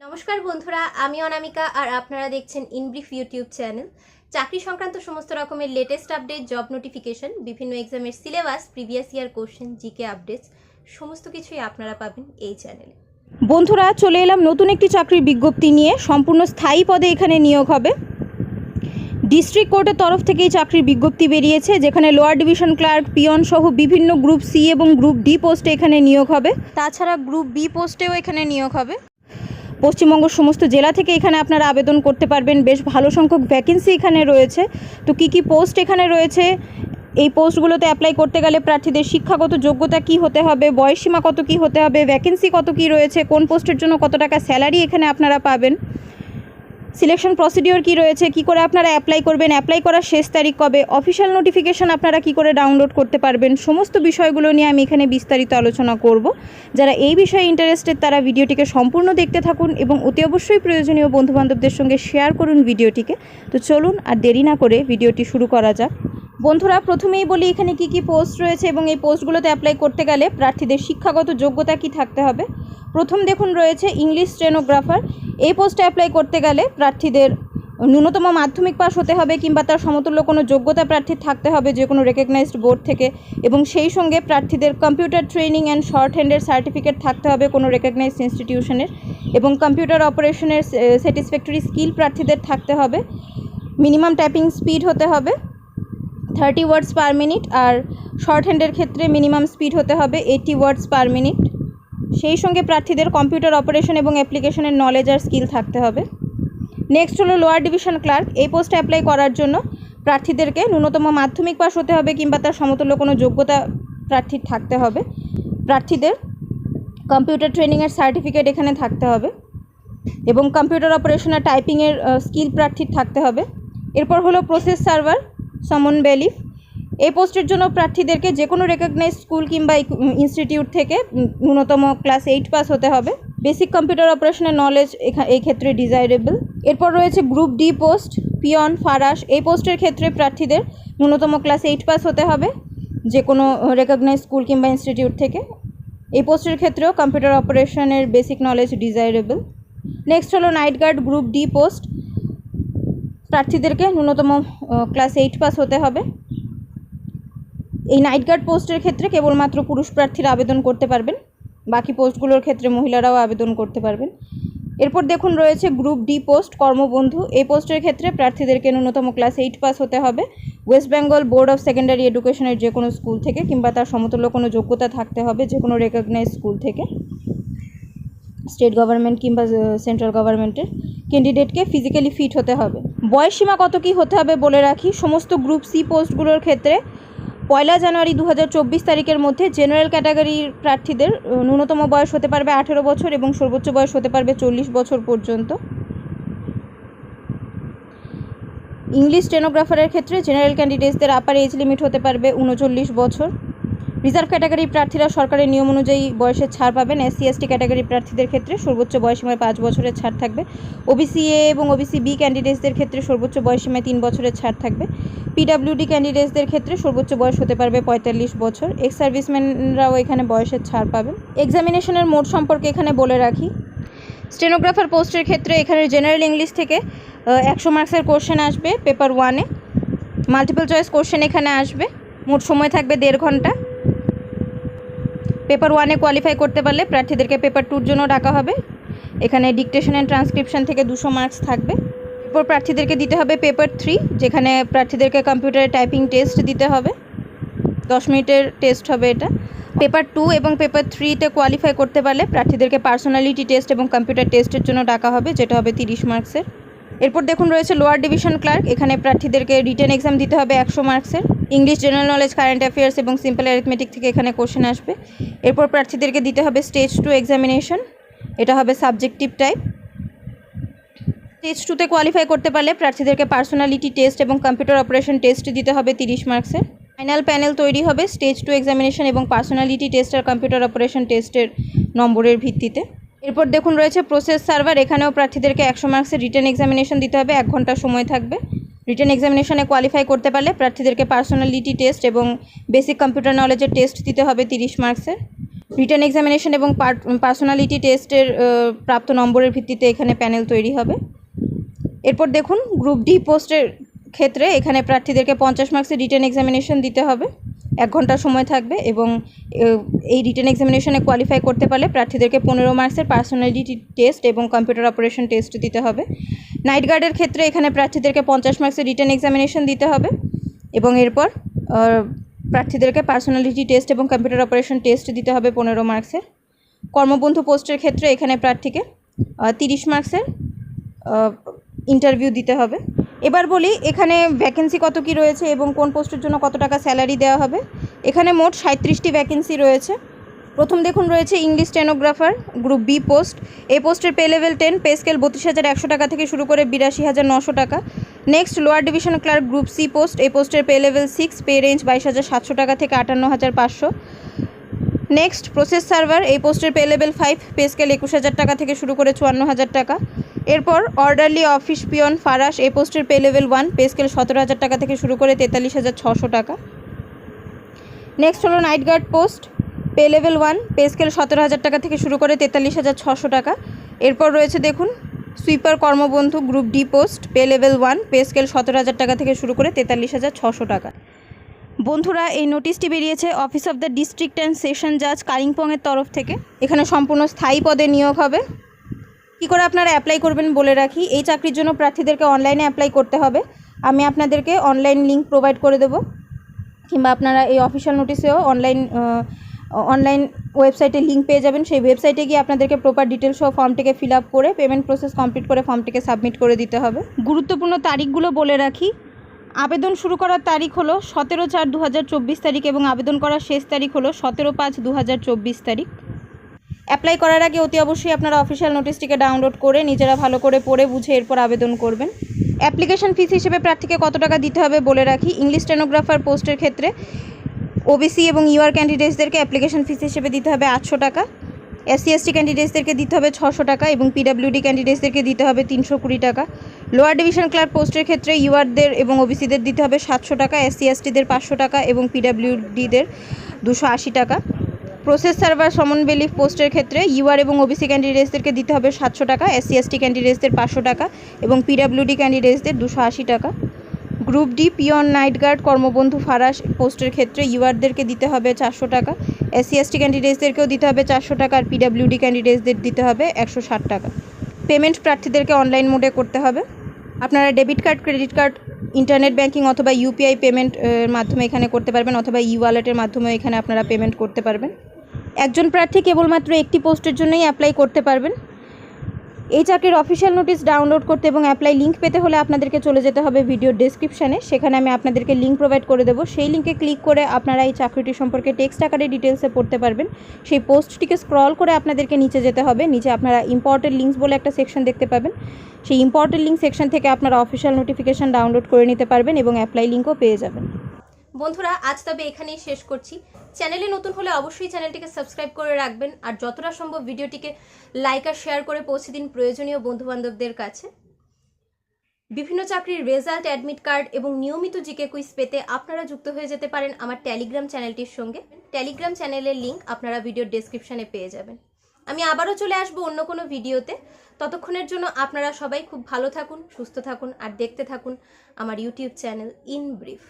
নমস্কার বন্ধুরা, আমি অনামিকা আর আপনারা দেখছেন ইনব্রিফ ইউটিউব চ্যানেল চাকরি সংক্রান্ত সমস্ত রকমের লেটেস্ট আপডেট জব নোটিফিকেশন বিভিন্ন এক্সামের syllabus previous year question GK updates সমস্ত কিছুই আপনারা পাবেন এই চ্যানেলে বন্ধুরা, চলে এলাম নতুন একটি চাকরির বিজ্ঞপ্তি নিয়ে। সম্পূর্ণ স্থায়ী পদে এখানে নিয়োগ হবে। ডিস্ট্রিক্ট কোর্টের তরফ থেকে এই চাকরির বিজ্ঞপ্তি বেরিয়েছে, যেখানে লোয়ার ডিভিশন ক্লার্ক পিয়ন সহ বিভিন্ন গ্রুপ সি এবং গ্রুপ ডি পোস্টে এখানে নিয়োগ হবে। তাছাড়া গ্রুপ বি পোস্টেও এখানে নিয়োগ হবে। পশ্চিমবঙ্গের সমস্ত জেলা থেকে এখানে আপনারা আবেদন করতে পারবেন। বেশ ভালো সংখ্যক ভ্যাকেন্সি এখানে রয়েছে। তো কি কি পোস্ট এখানে রয়েছে? এই পোস্টগুলোতে অ্যাপ্লাই করতে গেলে প্রার্থীদের শিক্ষাগত যোগ্যতা কি হতে হবে? বয়সসীমা কত কি হতে হবে? ভ্যাকেন্সি কত কি রয়েছে? কোন পোস্টের জন্য কত টাকা স্যালারি এখানে আপনারা পাবেন? সিলেকশন প্রসিডিওর কি রয়েছে? কি করে আপনারা অ্যাপ্লাই করবেন? অ্যাপ্লাই করার শেষ তারিখ কবে? অফিসিয়াল নোটিফিকেশন আপনারা কি করে ডাউনলোড করতে পারবেন? সমস্ত বিষয়গুলো নিয়ে আমি এখানে বিস্তারিত আলোচনা করব। যারা এই বিষয়ে ইন্টারেস্টেড তারা ভিডিওটিকে সম্পূর্ণ দেখতে থাকুন এবং অতি অবশ্যই প্রয়োজনীয় বন্ধুবান্ধবদের সঙ্গে শেয়ার করুন ভিডিওটিকে। তো চলুন আর দেরি না করে ভিডিওটি শুরু করা যাক। বন্ধুরা, প্রথমেই বলি এখানে কি কি পোস্ট রয়েছে এবং এই পোস্টগুলোতে অ্যাপ্লাই করতে গেলে প্রার্থীদের শিক্ষাগত যোগ্যতা কি থাকতে হবে? প্রথম দেখুন রয়েছে ইংলিশ স্টেনোগ্রাফার এই পোস্টে অ্যাপ্লাই করতে গেলে প্রার্থীদের ন্যূনতম মাধ্যমিক পাস হতে হবে কিংবা তার সমতুল্য কোনো যোগ্যতা প্রার্থী থাকতে হবে, যে কোনো রেকগনাইজড বোর্ড থেকে। এবং সেই সঙ্গে প্রার্থীদের কম্পিউটার ট্রেনিং অ্যান্ড শর্ট হ্যান্ডের সার্টিফিকেট থাকতে হবে কোনো রেকগনাইজড ইনস্টিটিউশনের এবং কম্পিউটার অপারেশনের স্যাটিসফ্যাক্টরি স্কিল প্রার্থীদের থাকতে হবে। মিনিমাম টাইপিং স্পিড হতে হবে থার্টি ওয়ার্ডস পার মিনিট আর শর্ট হ্যান্ডের ক্ষেত্রে মিনিমাম স্পিড হতে হবে এইটি ওয়ার্ডস পার মিনিট সেই সঙ্গে প্রার্থীদের কম্পিউটার অপারেশন এবং অ্যাপ্লিকেশনের নলেজ আর স্কিল থাকতে হবে। নেক্সট হলো লোয়ার ডিভিশন ক্লার্ক এই পোস্টে অ্যাপ্লাই করার জন্য প্রার্থীদেরকে ন্যূনতম মাধ্যমিক পাস হতে হবে কিংবা তার সমতুল্য কোনো যোগ্যতা প্রার্থীর থাকতে হবে। প্রার্থীদের কম্পিউটার ট্রেনিংয়ের সার্টিফিকেট এখানে থাকতে হবে এবং কম্পিউটার অপারেশন আর টাইপিংয়ের স্কিল প্রার্থীর থাকতে হবে। এরপর হলো প্রসেস সার্ভার সমন বেলিফ এই পোস্টের জন্য প্রার্থীদেরকে যে কোনো রেকগনাইজ স্কুল কিংবা ইনস্টিটিউট থেকে ন্যূনতম ক্লাস এইট পাস হতে হবে। বেসিক কম্পিউটার অপারেশনের নলেজ এই ক্ষেত্রে ডিজাইরেবল এরপর রয়েছে গ্রুপ ডি পোস্ট পিয়ন ফারাস এই পোস্টের ক্ষেত্রে প্রার্থীদের ন্যূনতম ক্লাস এইট পাস হতে হবে যে কোনো রেকগনাইজ স্কুল কিংবা ইনস্টিটিউট থেকে। এই পোস্টের ক্ষেত্রেও কম্পিউটার অপারেশনের বেসিক নলেজ ডিজাইরেবল নেক্সট হলো night guard group D post প্রার্থীদেরকে ন্যূনতম ক্লাস এইট পাস হতে হবে। এই নাইট গার্ড পোস্টের ক্ষেত্রে কেবলমাত্র পুরুষ প্রার্থীরা আবেদন করতে পারবেন, বাকি পোস্টগুলোর ক্ষেত্রে মহিলারাও আবেদন করতে পারবেন। এরপর দেখুন রয়েছে গ্রুপ ডি পোস্ট কর্মবন্ধু। এই পোস্টের ক্ষেত্রে প্রার্থীদেরকে ন্যূনতম ক্লাস এইট পাস হতে হবে। West Bengal board of secondary এডুকেশনের যে কোনো স্কুল থেকে কিংবা তার সমতুল্য কোনো যোগ্যতা থাকতে হবে যে কোনো রেকগনাইজ স্কুল থেকে। স্টেট গভর্নমেন্ট কিংবা সেন্ট্রাল গভর্নমেন্টের ক্যান্ডিডেটকে ফিজিক্যালি ফিট হতে হবে। বয়সসীমা কত কী হতে হবে বলে রাখি। সমস্ত গ্রুপ সি পোস্টগুলোর ক্ষেত্রে পয়লা জানুয়ারি দু হাজার চব্বিশ তারিখের মধ্যে জেনারেল ক্যাটাগরির প্রার্থীদের ন্যূনতম বয়স হতে পারবে আঠেরো বছর এবং সর্বোচ্চ বয়স হতে পারবে চল্লিশ বছর পর্যন্ত। ইংলিশ স্টেনোগ্রাফারের ক্ষেত্রে জেনারেল ক্যান্ডিডেটসদের আপার এজ লিমিট হতে পারবে উনচল্লিশ বছর। রিজার্ভ ক্যাটাগরির প্রার্থীরা সরকারের নিয়ম অনুযায়ী বয়সের ছাড় পাবেন। এসসি এসটি ক্যাটাগরি প্রার্থীদের ক্ষেত্রে সর্বোচ্চ বয়সীমায় পাঁচ বছরের ছাড় থাকবে। ওবিসি এ এবং ওবিসি বি ক্যান্ডিডেটসদের ক্ষেত্রে সর্বোচ্চ বয়সীমায় তিন বছরের ছাড় থাকবে। পিডাব্লিউডি ক্যান্ডিডেটসদের ক্ষেত্রে সর্বোচ্চ বয়স হতে পারবে পঁয়তাল্লিশ বছর। এক্স সার্ভিসম্যানরাও এখানে বয়সের ছাড় পাবেন। এক্সামিনেশনের মোড সম্পর্কে এখানে বলে রাখি। স্টেনোগ্রাফার পোস্টের ক্ষেত্রে এখানে জেনারেল ইংলিশ থেকে একশো মার্কসের কোশ্চেন আসবে পেপার ওয়ানে মাল্টিপল চয়েস কোশ্চেন এখানে আসবে। মোট সময় থাকবে দেড় ঘণ্টা। পেপার ওয়ানে কোয়ালিফাই করতে পারলে প্রার্থীদেরকে পেপার টুর জন্য ডাকা হবে। এখানে ডিকটেশন অ্যান্ড ট্রান্সক্রিপশন থেকে দুশো মার্কস থাকবে। এরপর প্রার্থীদেরকে দিতে হবে পেপার থ্রি যেখানে প্রার্থীদেরকে কম্পিউটারে টাইপিং টেস্ট দিতে হবে। দশ মিনিটের টেস্ট হবে এটা। পেপার টু এবং পেপার থ্রিতে কোয়ালিফাই করতে পারলে প্রার্থীদেরকে পার্সোনালিটি টেস্ট এবং কম্পিউটার টেস্টের জন্য ডাকা হবে, যেটা হবে তিরিশ মার্কসের এরপর দেখুন রয়েছে লোয়ার ডিভিশন ক্লার্ক এখানে প্রার্থীদেরকে রিটেন এক্সাম দিতে হবে একশো মার্কসের English general knowledge current affairs এবং সিম্পল অ্যারিথমেটিক থেকে এখানে কোশ্চেন আসবে। এরপর প্রার্থীদেরকে দিতে হবে স্টেজ টু এক্সামিনেশন এটা হবে সাবজেক্টিভ টাইপ স্টেজ টুতে কোয়ালিফাই করতে পারলে প্রার্থীদেরকে পার্সোনালিটি টেস্ট এবং কম্পিউটার অপারেশন টেস্ট দিতে হবে তিরিশ মার্কসের ফাইনাল প্যানেল তৈরি হবে স্টেজ টু এক্সামিনেশন এবং পার্সোনালিটি টেস্ট আর কম্পিউটার অপারেশন টেস্টের নম্বরের ভিত্তিতে। এরপর দেখুন রয়েছে প্রসেস সার্ভার এখানেও প্রার্থীদেরকে একশো মার্কসের রিটার্ন এক্সামিনেশন দিতে হবে, এক ঘণ্টা সময় থাকবে। রিটার্ন এক্সামিনেশনে কোয়ালিফাই করতে পারলে প্রার্থীদেরকে পার্সোনালিটি টেস্ট এবং বেসিক কম্পিউটার নলেজের টেস্ট দিতে হবে তিরিশ মার্কসের রিটার্ন এক্সামিনেশন এবং পার্সোনালিটি টেস্টের প্রাপ্ত নম্বরের ভিত্তিতে এখানে প্যানেল তৈরি হবে। এরপর দেখুন গ্রুপ ডি পোস্টের ক্ষেত্রে এখানে প্রার্থীদেরকে পঞ্চাশ মার্কসের রিটার্ন এক্সামিনেশন দিতে হবে। এক ঘণ্টা সময় থাকবে এবং এই রিটার্ন এক্সামিনেশনে কোয়ালিফাই করতে পারলে প্রার্থীদেরকে পনেরো মার্কসের পার্সোনালিটি টেস্ট এবং কম্পিউটার অপারেশন টেস্ট দিতে হবে। নাইট গার্ডের ক্ষেত্রে এখানে প্রার্থীদেরকে পঞ্চাশ মার্কসের রিটার্ন এক্সামিনেশন দিতে হবে এবং এরপর প্রার্থীদেরকে পার্সোনালিটি টেস্ট এবং কম্পিউটার অপারেশন টেস্ট দিতে হবে পনেরো মার্কসের কর্মবন্ধু পোস্টের ক্ষেত্রে এখানে প্রার্থীকে তিরিশ মার্কসের ইন্টারভিউ দিতে হবে। এবার বলি, এখানে ভ্যাকেন্সি কত কি রয়েছে এবং কোন পোস্টের জন্য কত টাকা স্যালারি দেওয়া হবে। এখানে মোট সাঁত্রিশটি ভ্যাকেন্সি রয়েছে। প্রথম দেখুন রয়েছে English stenographer group B post এই পোস্টের pay level ten pay scale বত্রিশ হাজার একশো টাকা থেকে শুরু করে বিরাশি হাজার নশো টাকা। Next lower division clerk group C post এই পোস্টের pay level six pay range বাইশ হাজার সাতশো টাকা থেকে আটান্ন হাজার পাঁচশো। নেক্সট প্রসেস সার্ভার এই পোস্টের pay level five pay scale একুশ হাজার টাকা থেকে শুরু করে চুয়ান্ন হাজার টাকা। এরপর অর্ডারলি অফিস পিয়ন ফারাস এই পোস্টের pay level one pay scale সতেরো হাজার টাকা থেকে শুরু করে তেতাল্লিশ হাজার ছশো টাকা। নেক্সট হলো night guard post pay level one, pay scale সতেরো হাজার টাকা থেকে শুরু করে তেতাল্লিশ হাজার ছশো টাকা। এরপর রয়েছে দেখুন, sweeper কর্মবন্ধু group D post, pay level one, pay scale সতেরো হাজার টাকা থেকে শুরু করে তেতাল্লিশ হাজার ছশো টাকা। বন্ধুরা, এই নোটিশটি বেরিয়েছে office of the district and session জাজ কালিম্পংয়ের তরফ থেকে। এখানে সম্পূর্ণ স্থায়ী পদে নিয়োগ হবে। কী করে আপনারা অ্যাপ্লাই করবেন বলে রাখি, এই চাকরির জন্য প্রার্থীদেরকে অনলাইনে অ্যাপ্লাই করতে হবে। আমি আপনাদেরকে অনলাইন লিঙ্ক প্রোভাইড করে দেবো, কিংবা আপনারা এই অফিসিয়াল নোটিশেও অনলাইন অনলাইন ওয়েবসাইটে লিঙ্ক পেয়ে যাবেন। সেই ওয়েবসাইটে গিয়ে আপনাদেরকে প্রপার ডিটেলস সহ ফর্মটিকে ফিল আপ করে পেমেন্ট প্রসেস কমপ্লিট করে ফর্মটিকে সাবমিট করে দিতে হবে। গুরুত্বপূর্ণ তারিখগুলো বলে রাখি। আবেদন শুরু করার তারিখ হলো সতেরো চার দু তারিখ এবং আবেদন করার শেষ তারিখ হলো সতেরো পাঁচ দু তারিখ। অ্যাপ্লাই করার আগে অতি অবশ্যই আপনারা অফিসিয়াল নোটিশটিকে ডাউনলোড করে নিজেরা ভালো করে পড়ে বুঝে এরপর আবেদন করবেন। অ্যাপ্লিকেশন ফিস হিসেবে প্রার্থীকে কত টাকা দিতে হবে বলে রাখি। ইংলিশ স্টেনোগ্রাফার পোস্টের ক্ষেত্রে ওবিসি এবং ইউআর ক্যান্ডিডেটসদেরকে অ্যাপ্লিকেশন ফিস হিসেবে দিতে হবে আটশো টাকা। এসসি এসটি ক্যান্ডিডেটসদেরকে দিতে হবে ছশো টাকা এবং পিডাব্লিউডি ক্যান্ডিডেটসদেরকে দিতে হবে তিনশো কুড়ি টাকা। লোয়ার ডিভিশন ক্লার্ক পোস্টের ক্ষেত্রে ইউআরদের এবং ওবিসিদের দিতে হবে সাতশো টাকা এসসি এসটিদের পাঁচশো টাকা এবং পিডাব্লিউডিদের দুশো আশি টাকা। প্রসেস সার্ভার সমন বেলিফ পোস্টের ক্ষেত্রে ইউআর এবং ওবিসি ক্যান্ডিডেটসদেরকে দিতে হবে সাতশো টাকা এসসি এসটি ক্যান্ডিডেটসদের পাঁচশো টাকা এবং পিডাব্লিউডি ক্যান্ডিডেটসদের দুশো আশি টাকা। Group D peon night guard কর্মবন্ধু ফারাস পোস্টের ক্ষেত্রে ইউআরদেরকে দিতে হবে চারশো টাকা। এসসি এসটি ক্যান্ডিডেটসদেরকেও দিতে হবে চারশো টাকা আর পিডাব্লিউডি ক্যান্ডিডেটসদের দিতে হবে একশো ষাট টাকা। পেমেন্ট প্রার্থীদেরকে অনলাইন মোডে করতে হবে। আপনারা debit card, credit card, internet banking অথবা ইউপিআই পেমেন্ট মাধ্যমে এখানে করতে পারবেন অথবা ই ওয়ালেটের মাধ্যমে এখানে আপনারা পেমেন্ট করতে পারবেন। একজন প্রার্থী কেবলমাত্র একটি পোস্টের জন্যই অ্যাপ্লাই করতে পারবেন। এই চাকরির অফিসিয়াল নোটিশ ডাউনলোড করতে এবং অ্যাপ্লাই লিঙ্ক পেতে হলে আপনাদেরকে চলে যেতে হবে ভিডিও ডেসক্রিপশানে সেখানে আমি আপনাদেরকে লিঙ্ক প্রোভাইড করে দেবো। সেই লিঙ্কে ক্লিক করে আপনারা এই চাকরিটি সম্পর্কে টেক্সট আকারে ডিটেলসে পড়তে পারবেন। সেই পোস্টটিকে স্ক্রল করে আপনাদেরকে নিচে যেতে হবে। নিচে আপনারা ইম্পর্টেন্ট লিঙ্কস বলে একটা সেকশন দেখতে পাবেন। সেই ইম্পর্টেন্ট লিঙ্ক সেকশন থেকে আপনারা অফিসিয়াল নোটিফিকেশান ডাউনলোড করে নিতে পারবেন এবং অ্যাপ্লাই লিঙ্কও পেয়ে যাবেন। বন্ধুরা, আজ তবে এখানেই শেষ করছি। চ্যানেলে নতুন হলে অবশ্যই চ্যানেলটিকে সাবস্ক্রাইব করে রাখবেন আর যতটা সম্ভব ভিডিওটিকে লাইক আর শেয়ার করে পৌঁছে দিন প্রয়োজনীয় বন্ধুবান্ধবদের কাছে। বিভিন্ন চাকরির রেজাল্ট, অ্যাডমিট কার্ড এবং নিয়মিত জিকে কুইজ পেতে আপনারা যুক্ত হয়ে যেতে পারেন আমার টেলিগ্রাম চ্যানেলটির সঙ্গে। টেলিগ্রাম চ্যানেলের লিঙ্ক আপনারা ভিডিওর ডেসক্রিপশনে পেয়ে যাবেন। আমি আবারও চলে আসব অন্য কোনো ভিডিওতে। ততক্ষণের জন্য আপনারা সবাই খুব ভালো থাকুন, সুস্থ থাকুন আর দেখতে থাকুন আমার ইউটিউব চ্যানেল ইন ব্রিফ